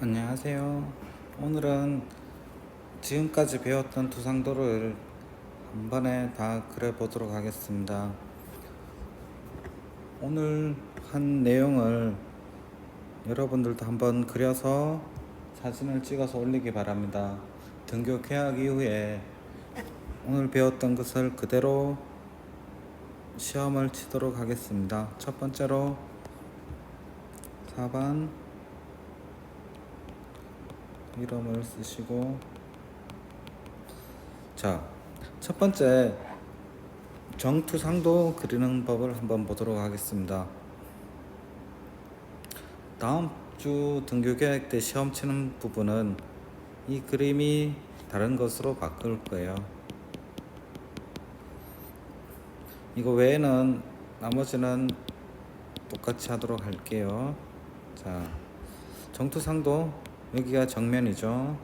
안녕하세요. 오늘은 지금까지 배웠던 두상도를 한 번에 다 그려 보도록 하겠습니다. 오늘 한 내용을 여러분들도 한번 그려서 사진을 찍어서 올리기 바랍니다. 등교 개학 이후에 오늘 배웠던 것을 그대로 시험을 치도록 하겠습니다. 첫 번째로 4번 이름을 쓰시고 자, 첫 번째 정투상도 그리는 법을 한번 보도록 하겠습니다. 다음 주 등교 계획 때 시험 치는 부분은 이 그림이 다른 것으로 바꿀 거예요. 이거 외에는 나머지는 똑같이 하도록 할게요. 자, 정투상도 여기가 정면이죠.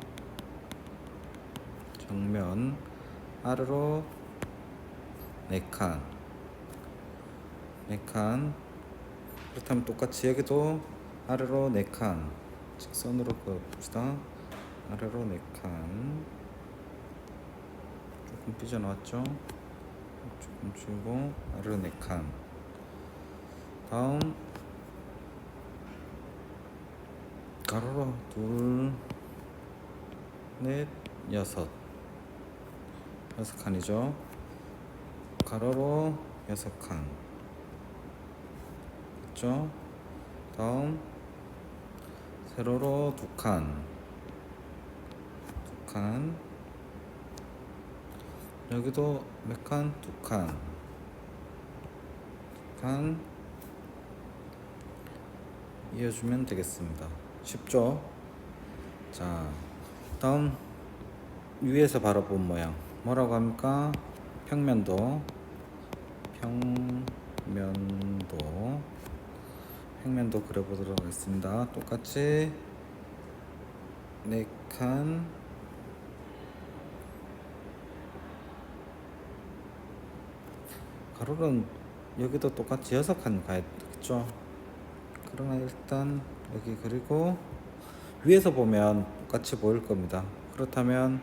정면 아래로 네 칸, 네 칸. 그렇다면 똑같이 여기도 아래로 네 칸. 직선으로 그어봅시다. 아래로 네 칸. 조금 삐져나왔죠? 조금 줄고 아래로 네 칸. 다음 가로로 둘, 넷, 여섯. 여섯 칸이죠. 가로로 여섯 칸. 그렇죠? 다음 세로로 두 칸. 두 칸. 여기도 몇 칸? 두 칸. 두 칸. 이어주면 되겠습니다. 쉽죠? 자, 다음 위에서 바라본 모양 뭐라고 합니까? 평면도 평면도 평면도 그려보도록 하겠습니다. 똑같이 네 칸 가로는 여기도 똑같이 여섯 칸 가야겠죠? 그러나 일단 여기 그리고 위에서 보면 똑같이 보일 겁니다. 그렇다면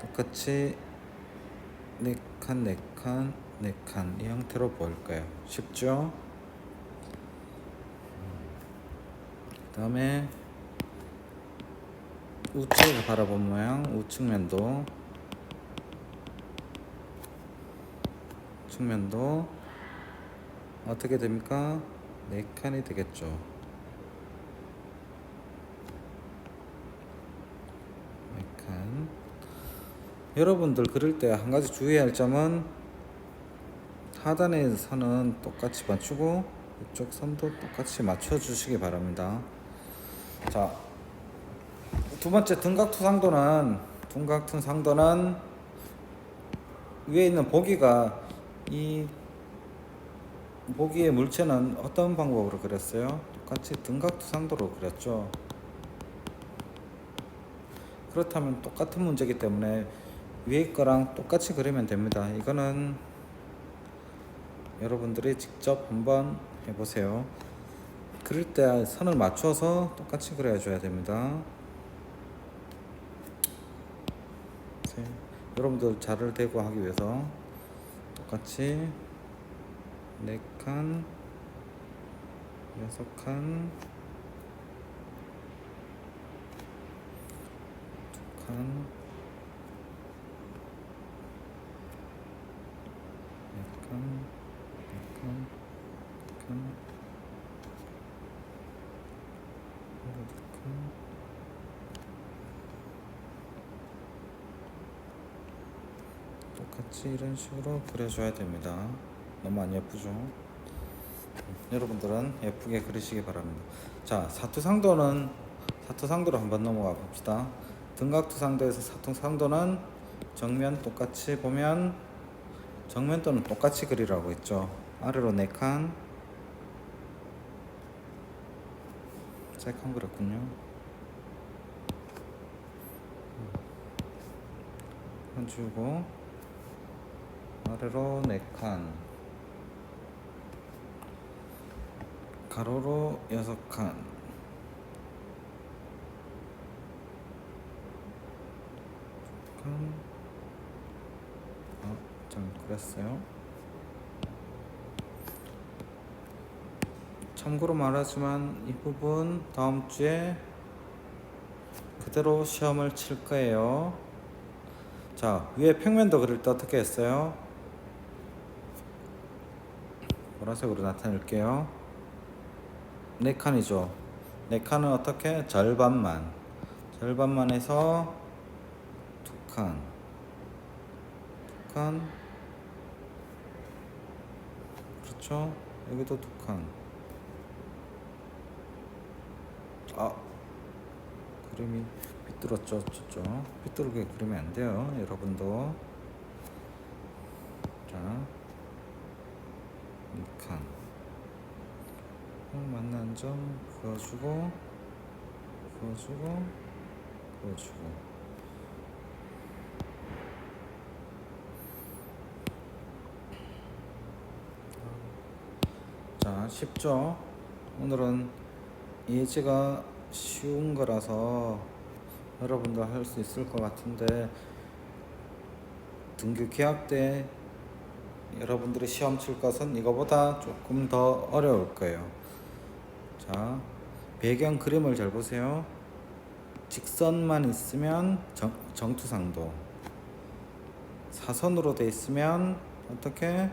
똑같이 네 칸, 네 칸, 네칸이 형태로 보일 거예요. 쉽죠? 그 다음에 우측을 바라본 모양 우측면도 측면도 어떻게 됩니까? 네 칸이 되겠죠. 네 칸. 여러분들 그릴 때 한 가지 주의할 점은 하단의 선은 똑같이 맞추고 이쪽 선도 똑같이 맞춰 주시기 바랍니다. 자, 두 번째 등각투상도는 등각투상도는 위에 있는 보기가 이 보기의 물체는 어떤 방법으로 그렸어요? 똑같이 등각투상도로 그렸죠. 그렇다면 똑같은 문제이기 때문에 위에 거랑 똑같이 그리면 됩니다. 이거는 여러분들이 직접 한번 해보세요. 그릴 때 선을 맞춰서 똑같이 그려 줘야 됩니다. 네, 여러분들 자를 대고 하기 위해서 똑같이 네 칸, 여섯 칸, 두 칸, 네 칸, 네 칸, 네 칸, 여섯 칸. 똑 같이 이런 식으로 그려줘야 됩니다. 너무 안 예쁘죠? 여러분들은 예쁘게 그리시기 바랍니다. 자, 사투상도는 사투상도로 한번 넘어가 봅시다. 등각투상도에서 사투상도는 정면 똑같이 보면 정면도는 똑같이 그리라고 했죠. 아래로 네 칸, 세칸 그렸군요. 한 주고 세로네칸 가로로 여섯 칸 칸. 어, 좀 그렸어요 참고로 말하지만 이 부분 다음 주에 그대로 시험을 칠 거예요 자 위에 평면도 그릴 때 어떻게 했어요? 보라색으로 나타낼게요. 네 칸이죠. 네 칸은 어떻게? 절반만. 절반만 해서 두 칸. 두 칸. 그렇죠. 여기도 두 칸. 아, 그림이 삐뚤었죠, 죠 삐뚤게 그리면 안 돼요, 여러분도. 자, 이 칸. 어, 만난 점 그어주고, 그어주고, 그어주고. 자, 쉽죠? 오늘은 예제가 쉬운 거라서 여러분도 할 수 있을 것 같은데 등교 개학 때 여러분들이 시험 칠 것은 이거보다 조금 더 어려울 거예요. 자, 배경 그림을 잘 보세요. 직선만 있으면 정, 정투상도. 사선으로 돼 있으면 어떻게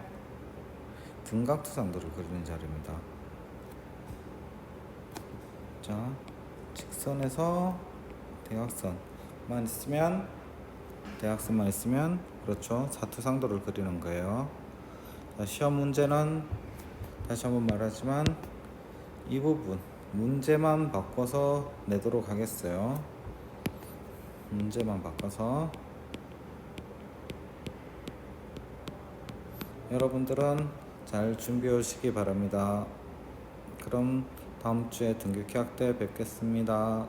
등각투상도를 그리는 자리입니다. 자, 직선에서 대각선만 있으면 대각선만 있으면 그렇죠. 사투상도를 그리는 거예요. 자, 시험 문제는 다시 한번 말하지만 이 부분 문제만 바꿔서 내도록 하겠어요. 문제만 바꿔서 여러분들은 잘 준비해 오시기 바랍니다. 그럼 다음 주에 등교 개학 때 뵙겠습니다.